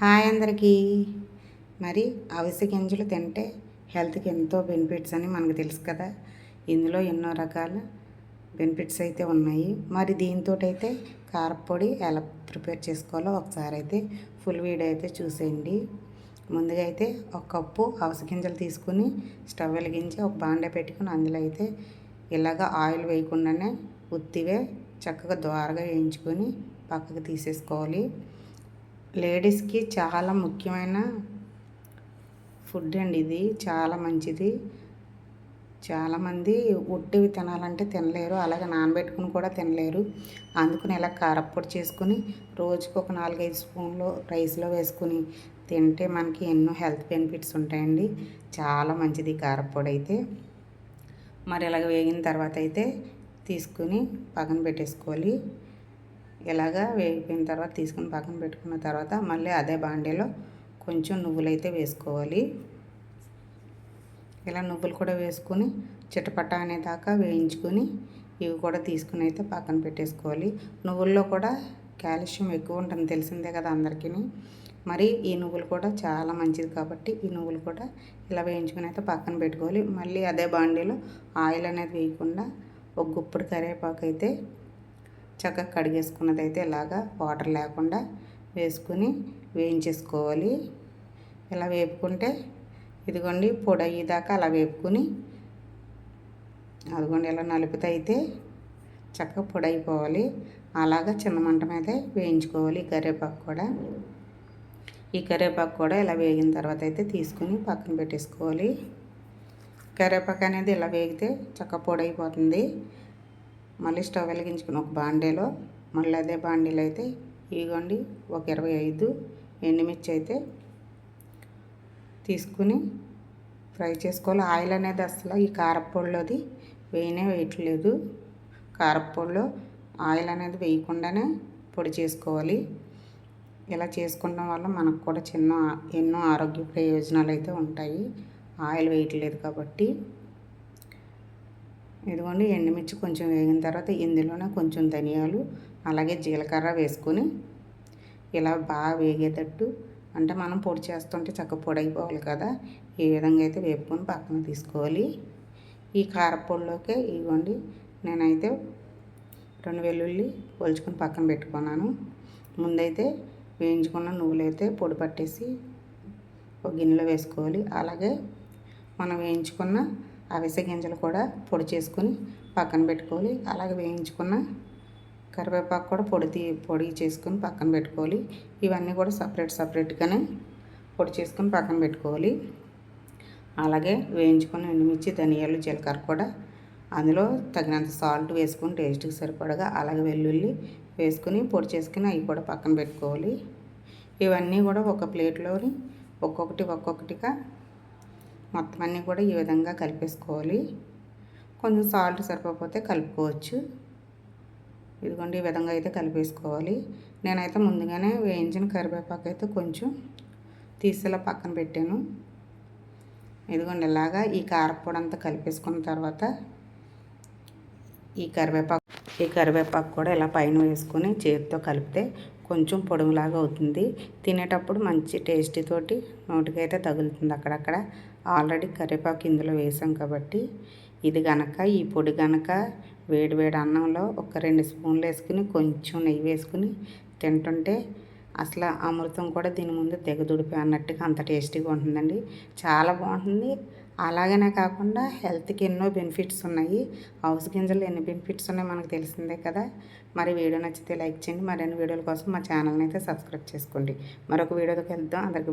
Hi అందరికీ. మరి అవిసె గింజలు తింటే హెల్త్కి ఎంతో బెనిఫిట్స్ అని మనకు తెలుసు కదా. ఇందులో ఎన్నో రకాల బెనిఫిట్స్ అయితే ఉన్నాయి. మరి దీంతో అయితే కారపొడి ఎలా ప్రిపేర్ చేసుకోవాలో ఒకసారి అయితే ఫుల్ వీడియో అయితే చూసేయండి. ముందుగా అయితే ఒక కప్పు అవస గింజలు తీసుకుని స్టవ్ వెలిగించి ఒక బాండే పెట్టుకుని అందులో అయితే ఇలాగ ఆయిల్ వేయకుండానే ఉత్తివే చక్కగా ద్వారగా వేయించుకొని పక్కకు తీసేసుకోవాలి. లేడీస్కి చాలా ముఖ్యమైన ఫుడ్ అండి ఇది. చాలా మంచిది. చాలామంది ఒట్టివి తినాలంటే తినలేరు. అలాగే నానబెట్టుకుని కూడా తినలేరు. అందుకని ఇలా కారప్పొడి చేసుకుని రోజుకు ఒక నాలుగైదు స్పూన్లు రైస్లో వేసుకుని తింటే మనకి ఎన్నో హెల్త్ బెనిఫిట్స్ ఉంటాయండి. చాలా మంచిది కారప్పొడి అయితే. మరి ఇలాగ వేగిన తర్వాత అయితే తీసుకుని పక్కన పెట్టేసుకోవాలి. ఇలాగా వేగిపోయిన తర్వాత తీసుకుని పక్కన పెట్టుకున్న తర్వాత మళ్ళీ అదే బాండీలో కొంచెం నువ్వులైతే వేసుకోవాలి. ఇలా నువ్వులు కూడా వేసుకొని చిటపట అనేదాకా వేయించుకొని ఇవి కూడా తీసుకుని అయితే పక్కన పెట్టేసుకోవాలి. నువ్వుల్లో కూడా కాల్షియం ఎక్కువ ఉంటుంది తెలిసిందే కదా అందరికీ మరి ఈ నువ్వులు కూడా చాలా మంచిది కాబట్టి ఈ నువ్వులు కూడా ఇలా వేయించుకుని అయితే పక్కన పెట్టుకోవాలి. మళ్ళీ అదే బాండీలో ఆయిల్ అనేది వేయకుండా ఒక గుప్పుడు కరివేపాకు అయితే చక్కగా కడిగేసుకున్నది అయితే ఇలాగా వాటర్ లేకుండా వేసుకుని వేయించేసుకోవాలి. ఇలా వేపుకుంటే ఇదిగోండి పొడి అయ్యేదాకా అలా వేపుకుని అదిగోండి ఇలా నలుపుతే అయితే చక్కగా పొడి అయిపోవాలి. అలాగా చిన్న మంట మీద వేయించుకోవాలి కరివేపాకు కూడా. ఈ కరివేపాకు కూడా ఇలా వేగిన తర్వాత అయితే తీసుకుని పక్కన పెట్టేసుకోవాలి. కరివేపాకు అనేది ఇలా వేగితే చక్కగా పొడి అయిపోతుంది. మళ్ళీ స్టవ్ వెలిగించుకుని ఒక బాండీలో మళ్ళీ అదే బాండీలో అయితే ఇగోండి ఒక ఇరవై ఐదు ఎండుమిర్చి అయితే తీసుకుని ఫ్రై చేసుకోవాలి. ఆయిల్ అనేది అసలు ఈ కారపొడిలోది వేయనే వేయట్లేదు. కారప్పొడిలో ఆయిల్ అనేది వేయకుండానే పొడి చేసుకోవాలి. ఇలా చేసుకోవడం వల్ల మనకు కూడా చిన్న ఎన్నో ఆరోగ్య ప్రయోజనాలు అయితే ఉంటాయి. ఆయిల్ వేయట్లేదు కాబట్టి. ఇదిగోండి ఎండుమిర్చి కొంచెం వేగిన తర్వాత ఇందులోనే కొంచెం ధనియాలు అలాగే జీలకర్ర వేసుకొని ఇలా బాగా వేగేటట్టు అంటే మనం పొడి చేస్తుంటే చక్క పొడి అయిపోవాలి కదా ఈ విధంగా అయితే వేపుకొని పక్కన తీసుకోవాలి. ఈ కారపొడిలోకే ఇవ్వండి నేనైతే రెండు వెల్లుల్లి పోల్చుకొని పక్కన పెట్టుకున్నాను. ముందైతే వేయించుకున్న నువ్వులైతే పొడి పట్టేసి ఒక గిన్నెలో వేసుకోవాలి. అలాగే మనం వేయించుకున్న అవిసె గింజలు కూడా పొడి చేసుకొని పక్కన పెట్టుకోవాలి. అలాగే వేయించుకున్న కరివేపాకు కూడా పొడి తీ పొడి చేసుకొని పక్కన పెట్టుకోవాలి. ఇవన్నీ కూడా సపరేట్ సపరేట్గానే పొడి చేసుకొని పక్కన పెట్టుకోవాలి. అలాగే వేయించుకున్న ఎండుమిర్చి ధనియాలు జీలకర్ర కూడా అందులో తగినంత సాల్ట్ వేసుకొని టేస్ట్కి సరిపడగా అలాగే వెల్లుల్లి వేసుకుని పొడి చేసుకుని అవి కూడా పక్కన పెట్టుకోవాలి. ఇవన్నీ కూడా ఒక ప్లేట్లోని ఒక్కొక్కటి ఒక్కొక్కటిగా మొత్తం అన్నీ కూడా ఈ విధంగా కలిపేసుకోవాలి. కొంచెం సాల్ట్ సరిపోతే కలుపుకోవచ్చు. ఇదిగోండి ఈ విధంగా అయితే కలిపేసుకోవాలి. నేనైతే ముందుగానే వేయించిన కరివేపాకు అయితే కొంచెం తీసేలా పక్కన పెట్టాను. ఇదిగోండి ఇలాగా ఈ కారపొడి అంతా కలిపేసుకున్న తర్వాత ఈ కరివేపాకు ఈ కరివేపాకు కూడా ఇలా పైన వేసుకొని చేతితో కలిపితే కొంచెం పొడుగులాగా అవుతుంది. తినేటప్పుడు మంచి టేస్టీ తోటి నోటికైతే తగులుతుంది అక్కడక్కడ. ఆల్రెడీ కరివేపాకు ఇందులో వేసాం కాబట్టి ఇది గనక ఈ పొడి గనక వేడి వేడి అన్నంలో ఒక రెండు స్పూన్లు వేసుకుని కొంచెం నెయ్యి వేసుకుని తింటుంటే అసలు అమృతం కూడా దీని ముందు తెగదుడిపి అన్నట్టుగా అంత టేస్టీగా ఉంటుందండి. చాలా బాగుంటుంది. అలాగనే కాకుండా హెల్త్కి ఎన్నో బెనిఫిట్స్ ఉన్నాయి. హౌస్ గింజలు ఎన్ని బెనిఫిట్స్ ఉన్నాయో మనకు తెలిసిందే కదా. మరి వీడియో నచ్చితే లైక్ చేయండి. మరిన్ని వీడియోల కోసం మా ఛానల్ని అయితే సబ్స్క్రైబ్ చేసుకోండి. మరొక వీడియోకి వెళ్దాం అందరికీ